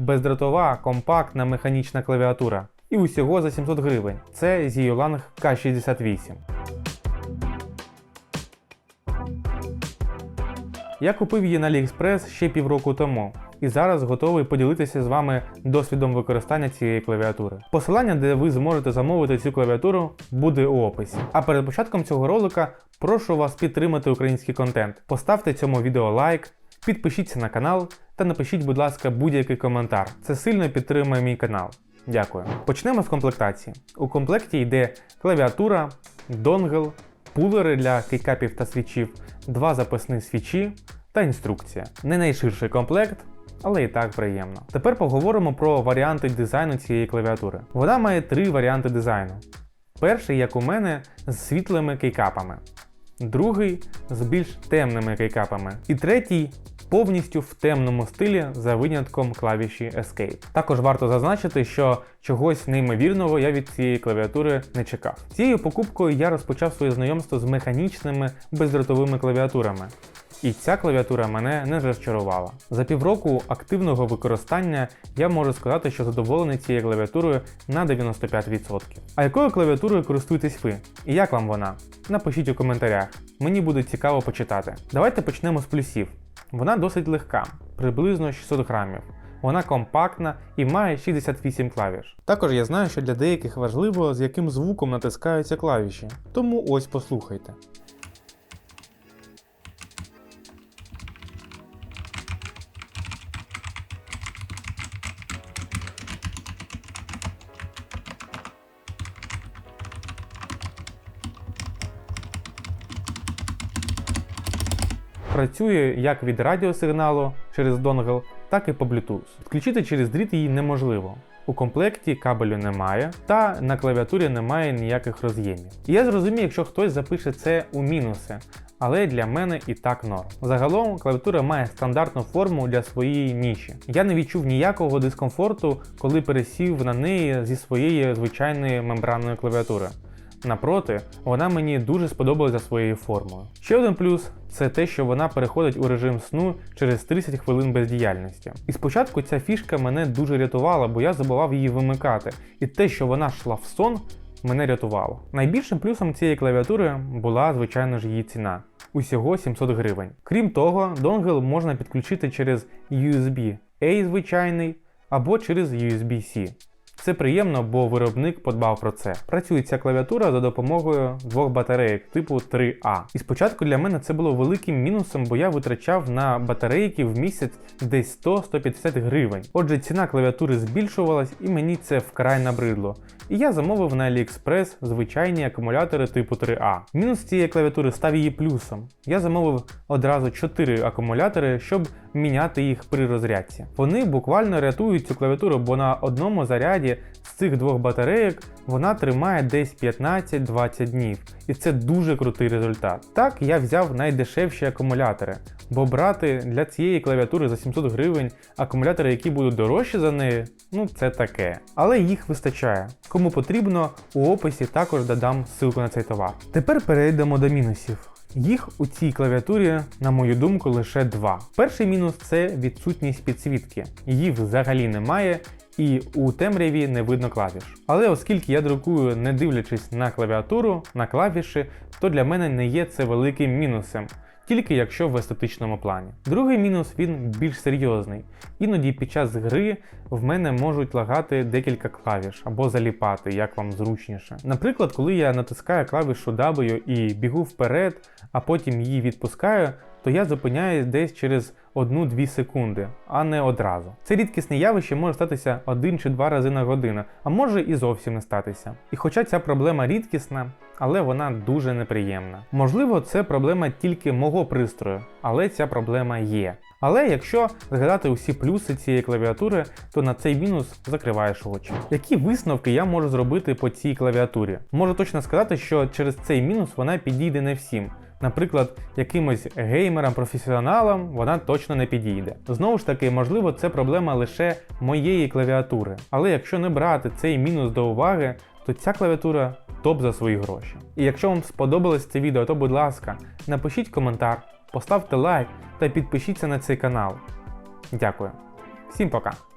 бездротова, компактна механічна клавіатура. І усього за 700 гривень. Це Ziolang K68. Я купив її на AliExpress ще півроку тому. І зараз готовий поділитися з вами досвідом використання цієї клавіатури. Посилання, де ви зможете замовити цю клавіатуру, буде у описі. А перед початком цього ролика прошу вас підтримати український контент. Поставте цьому відео лайк, підпишіться на канал та напишіть, будь ласка, будь-який коментар. Це сильно підтримує мій канал. Дякую. Почнемо з комплектації. У комплекті йде клавіатура, донгл, пулери для кейкапів та свічів, два запасні свічі та інструкція. Не найширший комплект, але і так приємно. Тепер поговоримо про варіанти дизайну цієї клавіатури. Вона має три варіанти дизайну. Перший, як у мене, з світлими кейкапами, другий з більш темними кейкапами, і третій повністю в темному стилі за винятком клавіші Escape. Також варто зазначити, що чогось неймовірного я від цієї клавіатури не чекав. Цією покупкою я розпочав своє знайомство з механічними бездротовими клавіатурами. І ця клавіатура мене не розчарувала. За півроку активного використання я можу сказати, що задоволений цією клавіатурою на 95%. А якою клавіатурою користуєтесь ви? І як вам вона? Напишіть у коментарях. Мені буде цікаво почитати. Давайте почнемо з плюсів. Вона досить легка, приблизно 600 грамів. Вона компактна і має 68 клавіш. Також я знаю, що для деяких важливо, з яким звуком натискаються клавіші. Тому ось послухайте. Працює як від радіосигналу через донгл, так і по Bluetooth. Підключити через дріт її неможливо. У комплекті кабелю немає, та на клавіатурі немає ніяких роз'ємів. Я зрозумію, якщо хтось запише це у мінуси, але для мене і так норм. Загалом клавіатура має стандартну форму для своєї ніші. Я не відчув ніякого дискомфорту, коли пересів на неї зі своєї звичайної мембранної клавіатури. Напроти, вона мені дуже сподобалась за своєю формою. Ще один плюс це те, що вона переходить у режим сну через 30 хвилин бездіяльності. І спочатку ця фішка мене дуже рятувала, бо я забував її вимикати. І те, що вона йшла в сон, мене рятувало. Найбільшим плюсом цієї клавіатури була, звичайно ж, її ціна. Усього 700 гривень. Крім того, донгл можна підключити через USB-A звичайний або через USB-C. Це приємно, бо виробник подбав про це. Працює ця клавіатура за допомогою двох батарейок типу 3А. І спочатку для мене це було великим мінусом, бо я витрачав на батарейки в місяць десь 100-150 гривень. Отже, ціна клавіатури збільшувалась і мені це вкрай набридло. І я замовив на AliExpress звичайні акумулятори типу 3А. Мінус цієї клавіатури став її плюсом. Я замовив одразу 4 акумулятори, щоб міняти їх при розрядці. Вони буквально рятують цю клавіатуру, бо на одному заряді з цих двох батарейок вона тримає десь 15-20 днів. І це дуже крутий результат. Так, я взяв найдешевші акумулятори, бо брати для цієї клавіатури за 700 гривень акумулятори, які будуть дорожчі за неї, ну це таке. Але їх вистачає. Кому потрібно, у описі також додам ссылку на цей товар. Тепер перейдемо до мінусів. Їх у цій клавіатурі, на мою думку, лише два. Перший мінус це відсутність підсвітки. Її взагалі немає, і у темряві не видно клавіш. Але оскільки я друкую, не дивлячись на клавіатуру, на клавіші, то для мене не є це великим мінусом. Тільки якщо в естетичному плані. Другий мінус він більш серйозний. Іноді під час гри в мене можуть лагати декілька клавіш або заліпати, як вам зручніше. Наприклад, коли я натискаю клавішу W і бігу вперед, а потім її відпускаю, то я зупиняюсь десь через 1-2 секунди, а не одразу. Це рідкісне явище може статися один чи два рази на годину, а може і зовсім не статися. І хоча ця проблема рідкісна, але вона дуже неприємна. Можливо, це проблема тільки мого пристрою, але ця проблема є. Але якщо згадати усі плюси цієї клавіатури, то на цей мінус закриваєш очі. Які висновки я можу зробити по цій клавіатурі? Можу точно сказати, що через цей мінус вона підійде не всім. Наприклад, якимось геймерам, професіоналам вона точно не підійде. Знову ж таки, можливо, це проблема лише моєї клавіатури. Але якщо не брати цей мінус до уваги, то ця клавіатура топ за свої гроші. І якщо вам сподобалось це відео, то будь ласка, напишіть коментар, поставте лайк та підпишіться на цей канал. Дякую. Всім пока!